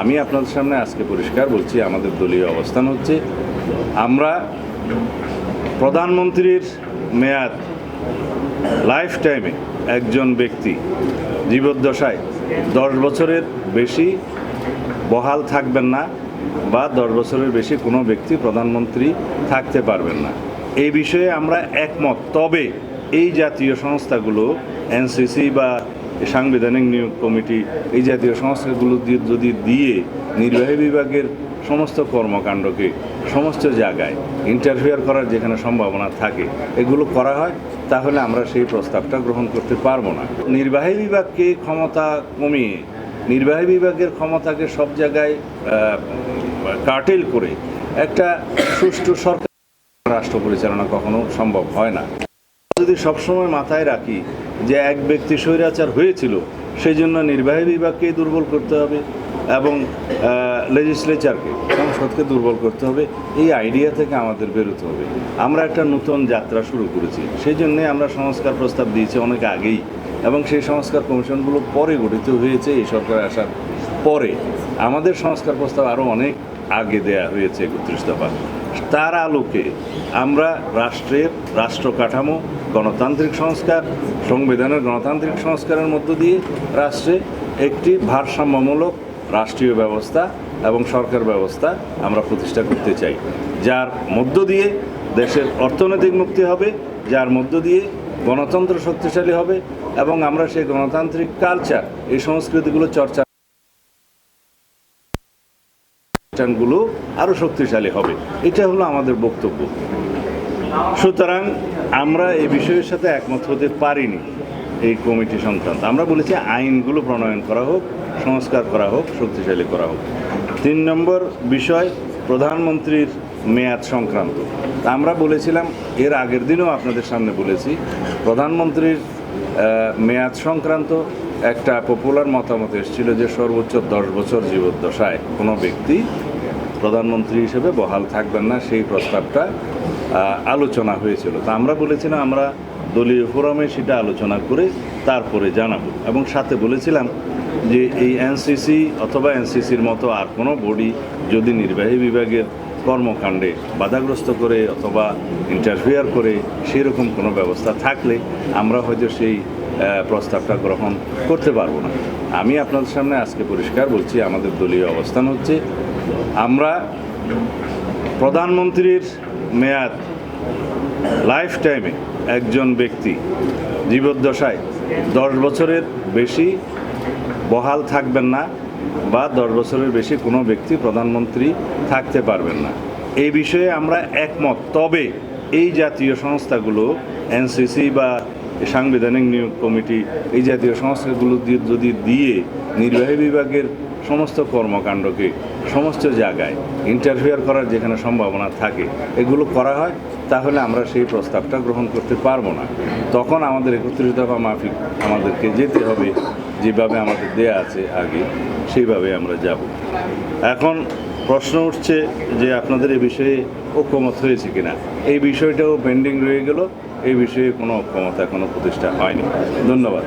আমি আপনাদের সামনে আজকে পরিষ্কার বলছি, আমাদের দলীয় অবস্থান হচ্ছে, আমরা প্রধানমন্ত্রীর মেয়াদ লাইফ টাইমে একজন ব্যক্তি জীবদ্দশায় দশ বছরের বেশি বহাল থাকবেন না বা দশ বছরের বেশি কোনো ব্যক্তি প্রধানমন্ত্রী থাকতে পারবেন না। এই বিষয়ে আমরা একমত। তবে এই জাতীয় সংস্থাগুলো এনসিসি বা সাংবিধানিক নিয়োগ কমিটি এই জাতীয় সংস্থাগুলো যদি দিয়ে নির্বাহী বিভাগের সমস্ত কর্মকাণ্ডকে সমস্ত জায়গায় ইন্টারফেয়ার করার যেখানে সম্ভাবনা থাকে, এগুলো করা হয়, তাহলে আমরা সেই প্রস্তাবটা গ্রহণ করতে পারব না। নির্বাহী বিভাগকে ক্ষমতা কমিয়ে, নির্বাহী বিভাগের ক্ষমতাকে সব জায়গায় কার্টেল করে একটা সুষ্ঠু সরকার রাষ্ট্র পরিচালনা কখনো সম্ভব হয় না। যদি সবসময় মাথায় রাখি যে এক ব্যক্তি স্বৈরাচার হয়েছিল সেই জন্য নির্বাহী বিভাগকেই দুর্বল করতে হবে এবং লেজিসলেচারকে সংসদকে দুর্বল করতে হবে। এই আইডিয়া থেকে আমাদের বেরোতে হবে। আমরা একটা নতুন যাত্রা শুরু করেছি। সেই জন্যে আমরা সংস্কার প্রস্তাব দিয়েছি অনেক আগেই এবং সেই সংস্কার কমিশনগুলো পরে গঠিত হয়েছে, এই সরকার আসার পরে। আমাদের সংস্কার প্রস্তাব আরও অনেক আগে দেয়া হয়েছে একত্রিশ দফা। তার আলোকে আমরা রাষ্ট্রের রাষ্ট্র কাঠামো, গণতান্ত্রিক সংস্কার, সংবিধানের গণতান্ত্রিক সংস্কারের মধ্য দিয়ে রাষ্ট্রে একটি ভারসাম্যমূলক রাষ্ট্রীয় ব্যবস্থা এবং সরকার ব্যবস্থা আমরা প্রতিষ্ঠা করতে চাই। যার মধ্য দিয়ে দেশের অর্থনৈতিক মুক্তি হবে, যার মধ্য দিয়ে গণতন্ত্র শক্তিশালী হবে এবং আমরা সেই গণতান্ত্রিক কালচার এই সংস্কৃতিগুলো চর্চা প্রতিষ্ঠানগুলো আরও শক্তিশালী হবে। এটা হলো আমাদের বক্তব্য। সুতরাং আমরা এই বিষয়ের সাথে একমত হতে পারিনি এই কমিটি সংক্রান্ত। আমরা বলেছি আইনগুলো প্রণয়ন করা হোক, সংস্কার করা হোক, শক্তিশালী করা হোক। তিন নম্বর বিষয়, প্রধানমন্ত্রীর মেয়াদ সংক্রান্ত। আমরা বলেছিলাম, এর আগের দিনও আপনাদের সামনে বলেছি, প্রধানমন্ত্রীর মেয়াদ সংক্রান্ত একটা পপুলার মতামত এসেছিল যে সর্বোচ্চ দশ বছর জীবদ্দশায় কোনো ব্যক্তি প্রধানমন্ত্রী হিসেবে বহাল থাকবেন না, সেই প্রস্তাবটা আলোচনা হয়েছিল। তা আমরা বলেছিলাম আমরা দলীয় ফোরামে সেটা আলোচনা করে তারপরে জানাব। এবং সাথে বলেছিলাম যে এই এনসিসি অথবা এনসিসির মতো আর কোনো বডি যদি নির্বাহী বিভাগের কর্মকাণ্ডে বাধাগ্রস্ত করে অথবা ইন্টারফেয়ার করে সেরকম কোনো ব্যবস্থা থাকলে আমরা হয়তো সেই প্রস্তাবটা গ্রহণ করতে পারব না। আমি আপনাদের সামনে আজকে পরিষ্কার বলছি, আমাদের দলীয় অবস্থান হচ্ছে, আমরা প্রধানমন্ত্রীর মেয়াদ লাইফ টাইমে একজন ব্যক্তি জীবদ্দশায় দশ বছরের বেশি বহাল থাকবেন না। বা দশ বছরের বেশি কোনো ব্যক্তি প্রধানমন্ত্রী থাকতে পারবেন না। এই বিষয়ে আমরা একমত। তবে এই জাতীয় সংস্থাগুলো, এনসিসি বা সাংবিধানিক নিয়োগ কমিটি, এই জাতীয় সংস্থাগুলো যদি দিয়ে নির্বাহী বিভাগের সমস্ত কর্মকাণ্ডকে সমস্ত জায়গায় ইন্টারফেয়ার করার যেখানে সম্ভাবনা থাকে, এগুলো করা হয়, তাহলে আমরা সেই প্রস্তাবটা গ্রহণ করতে পারব না। তখন আমাদের একত্রিশ দফা মাফিক আমাদেরকে যেতে হবে। যেভাবে আমাদের দেয়া আছে আগে সেইভাবে আমরা যাব এখন প্রশ্ন উঠছে যে আপনাদের এ বিষয়ে ঐক্যমত হয়েছে কিনা এই বিষয়টাও পেন্ডিং রয়ে গেল এই বিষয়ে কোনো ঐক্যমত এখনও প্রতিষ্ঠা হয়নি ধন্যবাদ